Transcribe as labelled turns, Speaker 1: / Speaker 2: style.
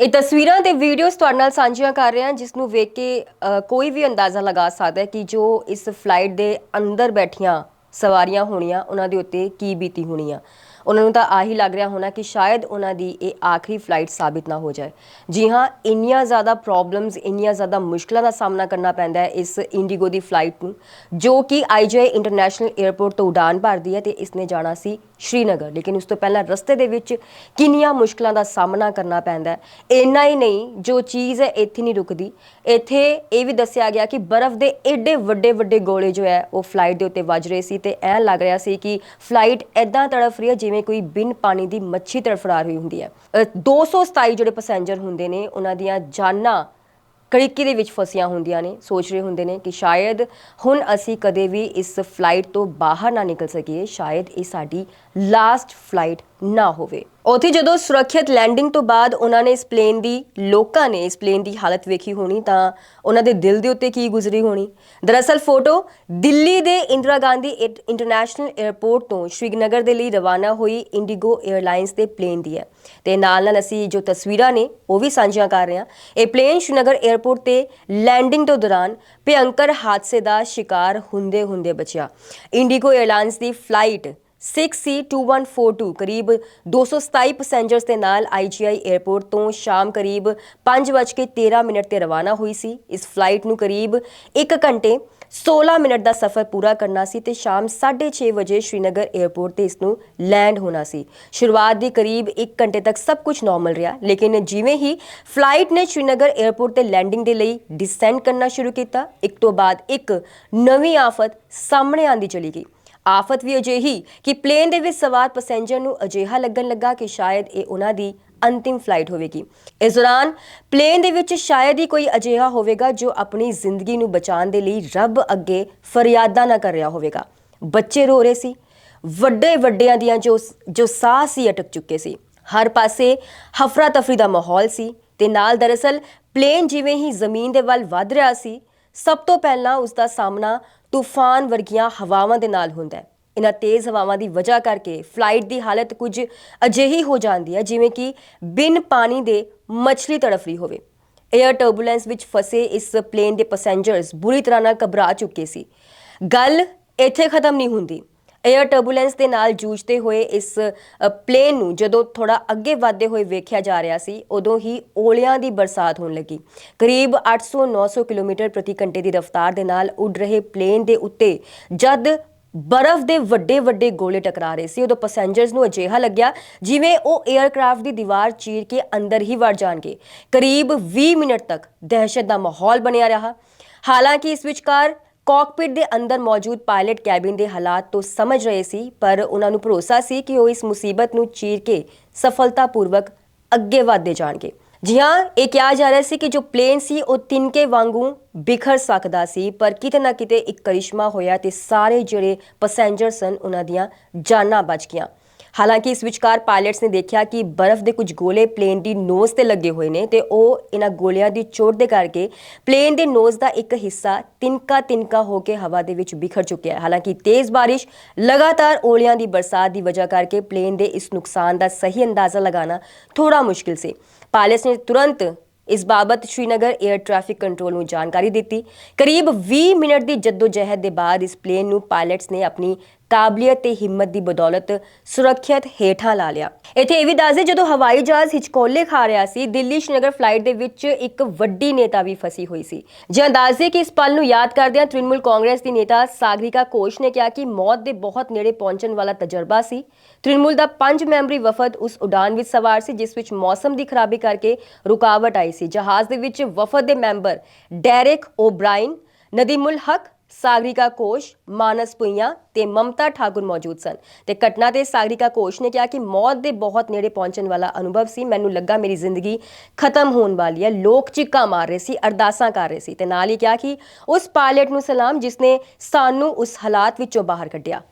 Speaker 1: ਇਹ ਤਸਵੀਰਾਂ ਤੇ ਵੀਡੀਓਜ਼ ਤੁਹਾਡੇ ਨਾਲ ਸਾਂਝੀਆਂ ਕਰ ਰਹੇ ਹਾਂ ਜਿਸ ਨੂੰ ਵੇਖ ਕੇ ਅ, ਕੋਈ ਵੀ ਅੰਦਾਜ਼ਾ ਲਗਾ ਸਕਦਾ ਹੈ ਕਿ ਜੋ ਇਸ ਫਲਾਈਟ ਦੇ ਅੰਦਰ ਬੈਠੀਆਂ ਸਵਾਰੀਆਂ ਹੋਣੀਆਂ ਉਹਨਾਂ ਦੇ ਉੱਤੇ ਕੀ ਬੀਤੀ ਹੋਣੀ ਆ ਉਹਨਾਂ ਨੂੰ ਤਾਂ ਆਹੀ ਲੱਗ ਰਿਹਾ ਹੋਣਾ ਕਿ ਸ਼ਾਇਦ ਉਹਨਾਂ ਦੀ ਇਹ ਆਖਰੀ ਫਲਾਈਟ ਸਾਬਿਤ ਨਾ ਹੋ ਜਾਏ। ਜੀ ਹਾਂ ਇੰਨੀਆਂ ਜ਼ਿਆਦਾ ਪ੍ਰੋਬਲਮਸ ਇੰਨੀਆਂ ਜ਼ਿਆਦਾ ਮੁਸ਼ਕਲਾਂ ਦਾ ਸਾਹਮਣਾ ਕਰਨਾ ਪੈਂਦਾ ਹੈ ਇਸ ਇੰਡੀਗੋ ਦੀ ਫਲਾਈਟ ਨੂੰ ਜੋ ਕਿ ਆਈਜੀਆਈ ਇੰਟਰਨੈਸ਼ਨਲ 에ਅਰਪੋਰਟ ਤੋਂ ਉਡਾਨ ਭਰਦੀ ਹੈ ਤੇ ਇਸਨੇ ਜਾਣਾ ਸੀ ਸ਼੍ਰੀਨਗਰ। ਲੇਕਿਨ ਉਸ ਤੋਂ ਪਹਿਲਾਂ ਰਸਤੇ ਦੇ ਵਿੱਚ ਕਿੰਨੀਆਂ ਮੁਸ਼ਕਲਾਂ ਦਾ ਸਾਹਮਣਾ ਕਰਨਾ ਪੈਂਦਾ ਹੈ। ਇੰਨਾ ਹੀ ਨਹੀਂ ਜੋ ਚੀਜ਼ ਹੈ ਇੱਥੇ ਨਹੀਂ ਰੁਕਦੀ। ਇੱਥੇ ਇਹ ਵੀ ਦੱਸਿਆ ਗਿਆ ਕਿ ਬਰਫ਼ ਦੇ ਏਡੇ ਵੱਡੇ ਵੱਡੇ ਗੋਲੇ ਜੋ ਹੈ ਉਹ ਫਲਾਈਟ ਦੇ ਉੱਤੇ ਵੱਜ ਰਹੇ ਸੀ ਤੇ ਐਂ ਲੱਗ ਰਿਹਾ ਸੀ ਕਿ ਫਲਾਈਟ ਐਦਾਂ ਤੜਫ ਰਹੀ ਹੈ ਜਿਵੇਂ ਕੋਈ ਬਿਨ ਪਾਣੀ ਦੀ ਮੱਛੀ ਤੜਫੜਾ ਰਹੀ ਹੁੰਦੀ ਹੈ। ਅ, 227 ਜਿਹੜੇ ਪੈਸੇਂਜਰ ਹੁੰਦੇ ਨੇ ਉਹਨਾਂ ਦੀਆਂ ਜਾਨਾਂ ਕੜਿੱਕੀ ਦੇ ਵਿੱਚ ਫਸੀਆਂ ਹੁੰਦੀਆਂ ਨੇ, ਸੋਚ ਰਹੇ ਹੁੰਦੇ ਨੇ ਕਿ ਸ਼ਾਇਦ ਹੁਣ ਅਸੀਂ ਕਦੇ ਵੀ ਇਸ ਫਲਾਈਟ ਤੋਂ ਬਾਹਰ ਨਾ ਨਿਕਲ ਸਕੀਏ, ਸ਼ਾਇਦ ਇਹ ਸਾਡੀ ਲਾਸਟ ਫਲਾਈਟ ਨਾ ਹੋਵੇ। ਉਥੇ ਜਦੋਂ ਸੁਰੱਖਿਅਤ ਲੈਂਡਿੰਗ ਤੋਂ ਬਾਅਦ ਉਹਨਾਂ ਨੇ ਇਸ ਪਲੇਨ ਦੀ, ਲੋਕਾਂ ਨੇ ਇਸ ਪਲੇਨ ਦੀ ਹਾਲਤ ਵੇਖੀ ਹੋਣੀ, ਤਾਂ ਉਹਨਾਂ ਦੇ ਦਿਲ ਦੇ ਉੱਤੇ ਕੀ ਗੁਜ਼ਰੀ ਹੋਣੀ। ਦਰਅਸਲ ਫੋਟੋ ਦਿੱਲੀ ਦੇ ਇੰਦਰਾ ਗਾਂਧੀ ਇੰਟਰਨੈਸ਼ਨਲ 에ਅਰਪੋਰਟ ਤੋਂ ਸ਼੍ਰੀਨਗਰ ਦੇ ਲਈ ਰਵਾਨਾ ਹੋਈ ਇੰਡੀਗੋ 에ਅਰਲਾਈਨਸ ਦੇ ਪਲੇਨ ਦੀ ਹੈ। ਤੇ ਨਾਲ ਨਾਲ ਅਸੀਂ ਜੋ ਤਸਵੀਰਾਂ ਨੇ, ਉਹ ਵੀ ਸਾਂਝੀਆਂ ਕਰ ਰਹੇ ਹਾਂ। ਇਹ ਪਲੇਨ ਸ਼੍ਰੀਨਗਰ 에ਅਰਪੋਰਟ ਤੇ ਲੈਂਡਿੰਗ ਤੋਂ ਦੌਰਾਨ ਭਿਅੰਕਰ ਹਾਦਸੇ ਦਾ ਸ਼ਿਕਾਰ ਹੁੰਦੇ ਹੁੰਦੇ ਬਚਿਆ। ਇੰਡੀਗੋ 에ਅਰਲਾਈਨਸ ਦੀ ਫਲਾਈਟ 6C2142 ਕਰੀਬ 227 ਪੈਸੇਂਜਰਸ ਦੇ ਨਾਲ ਆਈਜੀਆਈ ਏਅਰਪੋਰਟ ਤੋਂ ਸ਼ਾਮ ਕਰੀਬ 5:13 ਮਿੰਟ ਤੇ ਰਵਾਨਾ ਹੋਈ ਸੀ। ਇਸ ਫਲਾਈਟ ਨੂੰ ਕਰੀਬ 1 ਘੰਟੇ 16 ਮਿੰਟ ਦਾ ਸਫ਼ਰ ਪੂਰਾ ਕਰਨਾ ਸੀ ਤੇ ਸ਼ਾਮ 6:30 ਵਜੇ ਸ਼੍ਰੀਨਗਰ ਏਅਰਪੋਰਟ ਤੇ ਇਸ ਨੂੰ ਲੈਂਡ ਹੋਣਾ ਸੀ। ਸ਼ੁਰੂਆਤ ਦੇ ਕਰੀਬ 1 ਘੰਟੇ ਤੱਕ ਸਭ ਕੁਝ ਨਾਰਮਲ ਰਿਹਾ, ਲੇਕਿਨ ਜਿਵੇਂ ਹੀ ਫਲਾਈਟ ਨੇ ਸ਼੍ਰੀਨਗਰ ਏਅਰਪੋਰਟ ਤੇ ਲੈਂਡਿੰਗ ਦੇ ਲਈ ਡਿਸੈਂਡ ਕਰਨਾ ਸ਼ੁਰੂ ਕੀਤਾ, ਇੱਕ ਤੋਂ ਬਾਅਦ ਇੱਕ ਨਵੀਂ ਆਫਤ ਸਾਹਮਣੇ ਆਂਦੀ ਚਲੀ ਗਈ। ਆਫਤ ਵੀ ਅਜਿਹੀ ਕਿ ਪਲੇਨ ਦੇ ਵਿੱਚ ਸਵਾਰ ਪੈਸੇਂਜਰ ਨੂੰ ਅਜਿਹਾ ਲੱਗਣ ਲੱਗਾ ਕਿ ਸ਼ਾਇਦ ਇਹ ਉਹਨਾਂ ਦੀ ਅੰਤਿਮ ਫਲਾਈਟ ਹੋਵੇਗੀ। ਇਸ ਦੌਰਾਨ ਪਲੇਨ ਦੇ ਵਿੱਚ ਸ਼ਾਇਦ ਹੀ ਕੋਈ ਅਜਿਹਾ ਹੋਵੇਗਾ ਜੋ ਆਪਣੀ ਜ਼ਿੰਦਗੀ ਨੂੰ ਬਚਾਉਣ ਦੇ ਲਈ ਰੱਬ ਅੱਗੇ ਫਰਿਆਦਾਂ ਨਾ ਕਰ ਰਿਹਾ ਹੋਵੇਗਾ। ਬੱਚੇ ਰੋ ਰਹੇ ਸੀ। ਵੱਡੇ ਵੱਡਿਆਂ ਦੀਆਂ ਜੋ ਜੋ ਸਾਹ ਸੀ ਅਟਕ ਚੁੱਕੇ ਸੀ। ਹਰ ਪਾਸੇ ਹਫਰਾ ਤਫਰੀ ਦਾ ਮਾਹੌਲ ਸੀ ਤੇ ਨਾਲ ਦਰਅਸਲ ਪਲੇਨ ਜਿਵੇਂ ਹੀ ਜ਼ਮੀਨ ਦੇ ਵੱਲ ਵੱਧ ਰਿਹਾ ਸੀ ਸਭ ਤੋਂ ਪਹਿਲਾਂ ਉਸ ਦਾ ਸਾਹਮਣਾ ਤੂਫਾਨ ਵਰਗੀਆਂ ਹਵਾਵਾਂ ਦੇ ਨਾਲ ਹੁੰਦਾ ਹੈ। ਇਹਨਾਂ ਤੇਜ਼ ਹਵਾਵਾਂ ਦੀ ਵਜ੍ਹਾ ਕਰਕੇ ਫਲਾਈਟ ਦੀ ਹਾਲਤ ਕੁਝ ਅਜਿਹੀ ਹੋ ਜਾਂਦੀ ਹੈ ਜਿਵੇਂ ਕਿ ਬਿਨ ਪਾਣੀ ਦੇ ਮੱਛਲੀ ਤੜਫ ਰਹੀ ਹੋਵੇ। 에ਅਰ ਟਰਬੂਲੈਂਸ ਵਿੱਚ ਫਸੇ ਇਸ ਪਲੇਨ ਦੇ ਪੈਸੇਂਜਰਸ ਬੁਰੀ ਤਰ੍ਹਾਂ ਨਾਲ ਘਬਰਾ ਚੁੱਕੇ ਸੀ। ਗੱਲ ਇੱਥੇ ਖਤਮ ਨਹੀਂ ਹੁੰਦੀ। 에ਅਰ ਟਰਬੂਲੈਂਸ ਦੇ ਨਾਲ ਜੂਝਦੇ ਹੋਏ ਇਸ ਪਲੇਨ ਨੂੰ ਜਦੋਂ ਥੋੜਾ ਅੱਗੇ ਵਧਦੇ ਹੋਏ ਵੇਖਿਆ ਜਾ ਰਿਹਾ ਸੀ, ਉਦੋਂ ਹੀ ਓਲਿਆਂ ਦੀ ਬਰਸਾਤ ਹੋਣ ਲੱਗੀ। ਕਰੀਬ 800-900 ਕਿਲੋਮੀਟਰ ਪ੍ਰਤੀ ਘੰਟੇ ਦੀ ਰਫ਼ਤਾਰ ਦੇ ਨਾਲ ਉੱਡ ਰਹੇ ਪਲੇਨ ਦੇ ਉੱਤੇ ਜਦ ਬਰਫ਼ ਦੇ ਵੱਡੇ ਵੱਡੇ ਗੋਲੇ ਟਕਰਾ ਰਹੇ ਸੀ, ਉਦੋਂ ਪੈਸੇਂਜਰਸ ਨੂੰ ਅਜਿਹਾ ਲੱਗਿਆ ਜਿਵੇਂ ਉਹ 에ਅਰਕ੍ਰਾਫਟ ਦੀ ਦੀਵਾਰ ਚੀਰ ਕੇ ਅੰਦਰ ਹੀ ਵੜ ਜਾਣਗੇ। ਕਰੀਬ 20 ਮਿੰਟ ਤੱਕ ਦਹਿਸ਼ਤ ਦਾ ਮਾਹੌਲ ਬਣਿਆ ਰਿਹਾ। ਹਾਲਾਂਕਿ ਇਸ ਵਿਚਕਾਰ ਕਾਕਪਿਟ ਦੇ ਅੰਦਰ ਮੌਜੂਦ ਪਾਇਲਟ ਕੈਬਿਨ ਦੇ ਹਾਲਾਤ ਤੋਂ ਸਮਝ ਰਹੇ ਸੀ, ਪਰ ਉਹਨਾਂ ਨੂੰ ਭਰੋਸਾ ਸੀ ਕਿ ਉਹ ਇਸ ਮੁਸੀਬਤ ਨੂੰ ਚੀਰ ਕੇ ਸਫਲਤਾਪੂਰਵਕ ਅੱਗੇ ਵਧਦੇ ਜਾਣਗੇ। ਜੀ ਹਾਂ, ਇਹ ਕਿਹਾ ਜਾ ਰਿਹਾ ਸੀ ਕਿ ਜੋ ਪਲੇਨ ਸੀ, ਉਹ ਤਿਨਕੇ ਵਾਂਗੂ ਬਿਖਰ ਸਕਦਾ ਸੀ, ਪਰ ਕਿਤੇ ਨਾ ਕਿਤੇ ਇੱਕ ਕਰਿਸ਼ਮਾ ਹੋਇਆ ਤੇ ਸਾਰੇ ਜਿਹੜੇ ਪੈਸੇਂਜਰ ਸਨ, ਉਹਨਾਂ ਦੀਆਂ ਜਾਨਾਂ ਬਚ ਗਈਆਂ। ਹਾਲਾਂਕਿ ਇਸ ਵਿਚਕਾਰ ਪਾਇਲਟਸ ਨੇ ਦੇਖਿਆ ਕਿ ਬਰਫ਼ ਦੇ ਕੁਝ ਗੋਲੇ ਪਲੇਨ ਦੀ ਨੋਜ਼ ਤੇ ਲੱਗੇ ਹੋਏ ਨੇ ਤੇ ਉਹ ਇਹਨਾਂ ਗੋਲਿਆਂ ਦੀ ਚੋਟ ਦੇ ਕਰਕੇ ਪਲੇਨ ਦੇ ਨੋਜ਼ ਦਾ ਇੱਕ ਹਿੱਸਾ ਤਿਨਕਾ ਤਿਨਕਾ ਹੋ ਕੇ ਹਵਾ ਦੇ ਵਿੱਚ ਬਿਖਰ ਚੁੱਕਿਆ ਹੈ। ਹਾਲਾਂਕਿ ਤੇਜ਼ ਬਾਰਿਸ਼, ਲਗਾਤਾਰ ਓਲਿਆਂ ਦੀ ਬਰਸਾਤ ਦੀ ਵਜ੍ਹਾ ਕਰਕੇ ਪਲੇਨ ਦੇ ਇਸ ਨੁਕਸਾਨ ਦਾ ਸਹੀ ਅੰਦਾਜ਼ਾ ਲਗਾਉਣਾ ਥੋੜਾ ਮੁਸ਼ਕਿਲ ਸੀ। ਪਾਇਲਟਸ ਨੇ ਤੁਰੰਤ ਇਸ ਬਾਬਤ ਸ਼੍ਰੀਨਗਰ 에ਅਰ ਟ੍ਰੈਫਿਕ ਕੰਟਰੋਲ ਨੂੰ ਜਾਣਕਾਰੀ ਦਿੱਤੀ। ਕਰੀਬ 20 ਮਿੰਟ ਦੀ ਜਦੋਜਹਿਦ ਦੇ ਬਾਅਦ ਇਸ ਪਲੇਨ ਨੂੰ ਪਾਇਲਟਸ ਨੇ ਆਪਣੀ ਕਾਬਲੀਅਤ ਤੇ ਹਿੰਮਤ ਦੀ ਬਦੌਲਤ ਸੁਰੱਖਿਅਤ ਹੇਠਾਂ ਲਾ ਲਿਆ। ਇੱਥੇ ਇਹ ਵੀ ਦੱਸਦੇ ਜਦੋਂ ਹਵਾਈ ਜਹਾਜ਼ ਹਿਚਕੋਲੇ ਖਾ ਰਿਹਾ ਸੀ, ਦਿੱਲੀ ਸ਼੍ਰੀਨਗਰ ਫਲਾਈਟ ਦੇ ਵਿੱਚ ਇੱਕ ਵੱਡੀ ਨੇਤਾ ਵੀ ਫਸੀ ਹੋਈ ਸੀ। ਜੇ ਅੰਦਾਜ਼ੇ ਕਿ ਇਸ ਪਲ ਨੂੰ ਯਾਦ ਕਰਦਿਆਂ ਤ੍ਰਿਣਮੂਲ ਕਾਂਗਰਸ ਦੀ ਨੇਤਾ ਸਾਗਰਿਕਾ ਕੋਸ਼ ਨੇ ਕਿਹਾ ਕਿ ਮੌਤ ਦੇ ਬਹੁਤ ਨੇੜੇ ਪਹੁੰਚਣ ਵਾਲਾ ਤਜਰਬਾ ਸੀ। ਤ੍ਰਿਣਮੂਲ ਦਾ ਪੰਜ ਮੈਂਬਰੀ ਵਫਦ ਉਸ ਉਡਾਨ ਵਿੱਚ ਸਵਾਰ ਸੀ, ਜਿਸ ਵਿੱਚ ਮੌਸਮ ਦੀ ਖਰਾਬੀ ਕਰਕੇ ਰੁਕਾਵਟ ਆਈ ਸੀ। ਜਹਾਜ਼ ਦੇ ਵਿੱਚ ਵਫਦ ਦੇ ਮੈਂਬਰ ਡੈਰਿਕ ਓਬਰਾਇਨ ਨਦੀਮੁਲ ਹਕ ਸਾਗਰਿਕਾ ਕੋਸ਼, ਮਾਨਸ ਪੁਈਆ ਤੇ ਮਮਤਾ ਠਾਕੁਰ ਮੌਜੂਦ ਸਨ। ਤੇ ਘਟਨਾ ਤੇ ਸਾਗਰਿਕਾ ਕੋਸ਼ ਨੇ ਕਿਹਾ ਕਿ ਮੌਤ ਦੇ ਬਹੁਤ ਨੇੜੇ ਪਹੁੰਚਣ ਵਾਲਾ ਅਨੁਭਵ ਸੀ। ਮੈਨੂੰ ਲੱਗਾ ਮੇਰੀ ਜ਼ਿੰਦਗੀ ਖਤਮ ਹੋਣ ਵਾਲੀ ਹੈ। ਲੋਕ ਚੀਕਾਂ ਮਾਰ ਰਹੇ ਸੀ, ਅਰਦਾਸਾਂ ਕਰ ਰਹੇ ਸੀ। ਤੇ ਨਾਲ ਹੀ ਕਿਹਾ ਕਿ ਉਸ ਪਾਇਲਟ ਨੂੰ ਸਲਾਮ, ਜਿਸ ਨੇ ਸਾਨੂੰ ਉਸ ਹਾਲਾਤ ਵਿੱਚੋਂ ਬਾਹਰ ਕੱਢਿਆ।